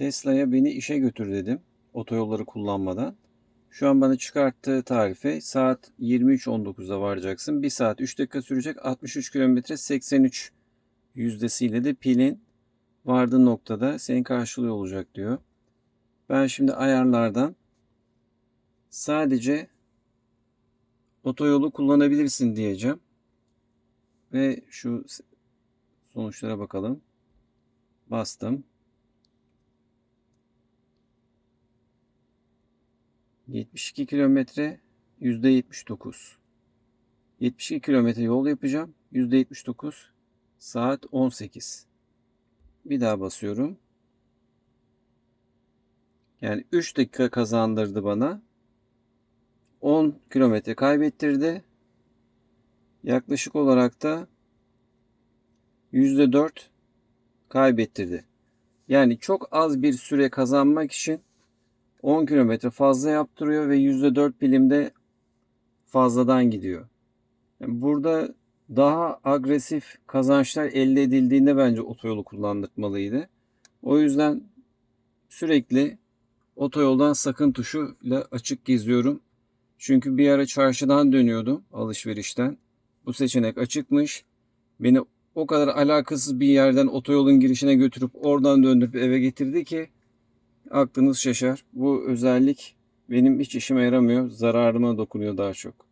Tesla'ya beni işe götür dedim. Otoyolları kullanmadan. Şu an bana çıkarttığı tarife saat 23.19'da varacaksın. 1 saat 3 dakika sürecek. 63 kilometre 83 yüzdesiyle de pilin vardığın noktada seni karşılıyor olacak diyor. Ben şimdi ayarlardan sadece otoyolu kullanabilirsin diyeceğim. Ve şu sonuçlara bakalım. Bastım. 72 kilometre %79. 72 kilometre yol yapacağım. %79 saat 18. Bir daha basıyorum. Yani 3 dakika kazandırdı bana. 10 kilometre kaybettirdi. Yaklaşık olarak da %4 kaybettirdi. Yani çok az bir süre kazanmak için 10 kilometre fazla yaptırıyor ve %4 bilimde fazladan gidiyor. Yani burada daha agresif kazançlar elde edildiğinde bence otoyolu kullandırmalıydı. O yüzden sürekli otoyoldan sakın tuşuyla açık geziyorum. Çünkü bir ara çarşıdan dönüyordum alışverişten. Bu seçenek açıkmış. Beni o kadar alakasız bir yerden otoyolun girişine götürüp oradan döndürüp eve getirdi ki aklınız şaşar. Bu özellik benim hiç işime yaramıyor. Zararıma dokunuyor daha çok.